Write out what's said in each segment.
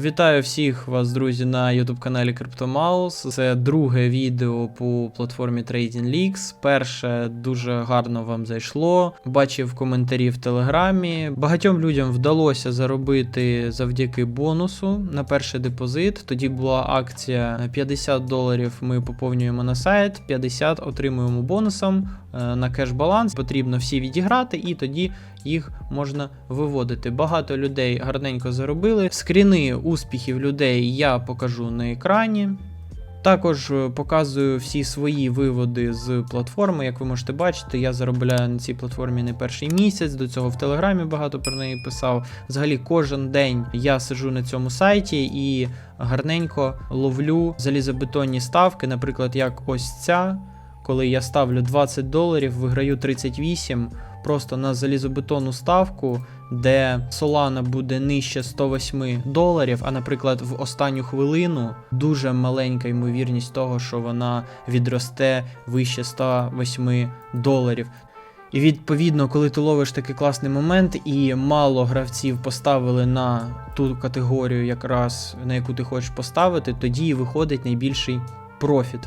Вітаю всіх вас, друзі, на youtube каналі CryptoMouse. Це друге відео по платформі TradingLeaks. Перше дуже гарно вам зайшло. Бачив коментарі в телеграмі. Багатьом людям вдалося заробити завдяки бонусу на перший депозит. Тоді була акція 50 доларів. Ми поповнюємо на сайт, 50 отримуємо бонусом е, на кеш-баланс. Потрібно всі відіграти, і тоді їх можна виводити. Багато людей гарненько заробили. Скріни успіхів людей я покажу на екрані. Також е, показую всі свої виводи з платформи. Як ви можете бачити, я заробляю на цій платформі не перший місяць. До цього в Телеграмі багато про неї писав. Взагалі, кожен день я сиджу на цьому сайті і гарненько ловлю залізобетонні ставки, наприклад, як ось ця. Коли я ставлю 20 доларів, виграю 38 просто на залізобетонну ставку, де Solana буде нижче 108 доларів, а, наприклад, в останню хвилину дуже маленька ймовірність того, що вона відросте вище 108 доларів. І відповідно, коли ти ловиш такий класний момент, і мало гравців поставили на ту категорію, якраз на яку ти хочеш поставити, тоді виходить найбільший профіт.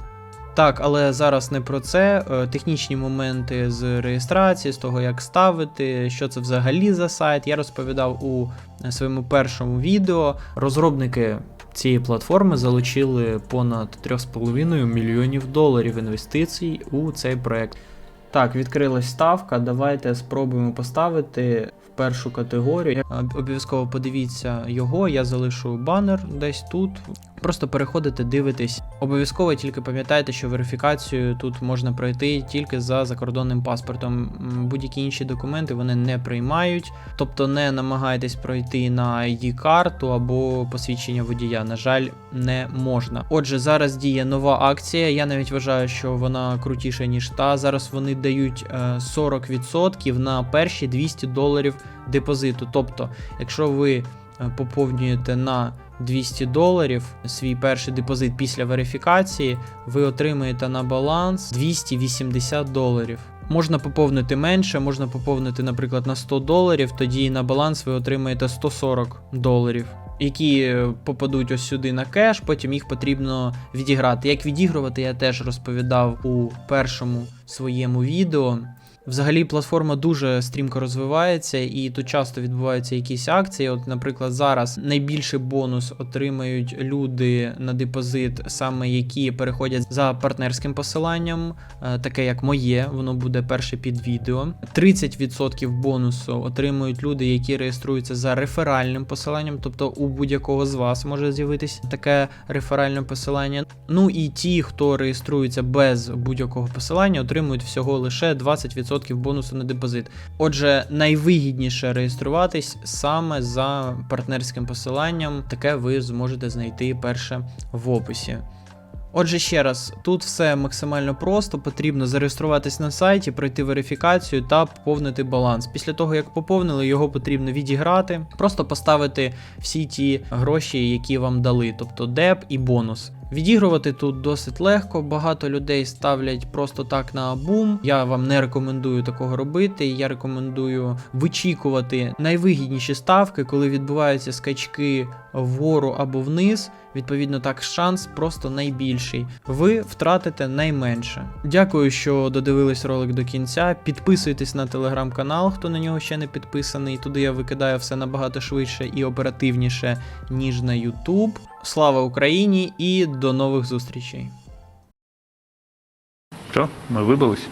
Так, але зараз не про це. Е, Технічні моменти з реєстрації, з того, як ставити, що це взагалі за сайт. Я розповідав у е, своєму першому відео. Розробники цієї платформи залучили понад 3,5 мільйонів доларів інвестицій у цей проект. Так, відкрилась ставка. Давайте спробуємо поставити в першу категорію. Е, Обов'язково подивіться його. Я залишу банер десь тут. Просто переходите, дивитесь. Обов'язково тільки пам'ятайте, що верифікацію тут можна пройти тільки за закордонним паспортом. Будь-які інші документи вони не приймають, тобто не намагайтесь пройти на ID-карту або посвідчення водія. На жаль, не можна. Отже, зараз діє нова акція. Я навіть вважаю, що вона крутіша ніж та. Зараз вони дають е, 40% на перші 200 доларів депозиту. Тобто, якщо ви е, поповнюєте на 200 доларів свій перший депозит після верифікації, ви отримаєте на баланс 280 доларів. Можна поповнити менше, можна поповнити, наприклад, на 100 доларів, тоді на баланс ви отримаєте 140 доларів. Які е, попадуть ось сюди на кеш, потім їх потрібно відіграти. Як відігрувати, я теж розповідав у першому своєму відео. Взагалі платформа дуже стрімко розвивається, і тут часто відбуваються якісь акції. От, наприклад, зараз найбільший бонус отримають люди на депозит, саме які переходять за партнерським посиланням, е, таке як моє, воно буде перше під відео. 30% бонусу отримують люди, які реєструються за реферальним посиланням, тобто у будь-якого з вас може з'явитись таке реферальне посилання. Ну і ті, хто реєструється без будь-якого посилання, отримують всього лише 20% бонусу на депозит. Отже, найвигідніше реєструватись саме за партнерським посиланням. Таке ви зможете знайти перше в описі. Отже, ще раз, тут все максимально просто. Потрібно зареєструватись на сайті, пройти верифікацію та поповнити баланс. Після того, як поповнили, його потрібно відіграти, просто поставити всі ті гроші, які вам дали, тобто деп і бонус. Відігрувати тут досить легко, багато людей ставлять просто так на бум. Я вам не рекомендую такого робити. Я рекомендую вичікувати найвигідніші ставки, коли відбуваються скачки вгору або вниз. Відповідно, так шанс просто найбільший. Ви втратите найменше. Дякую, що додивились ролик до кінця. Підписуйтесь на телеграм-канал, хто на нього ще не підписаний. Туди я викидаю все набагато швидше і оперативніше, ніж на YouTube. Слава Україні і до нових зустрічей! Що, ми вибились?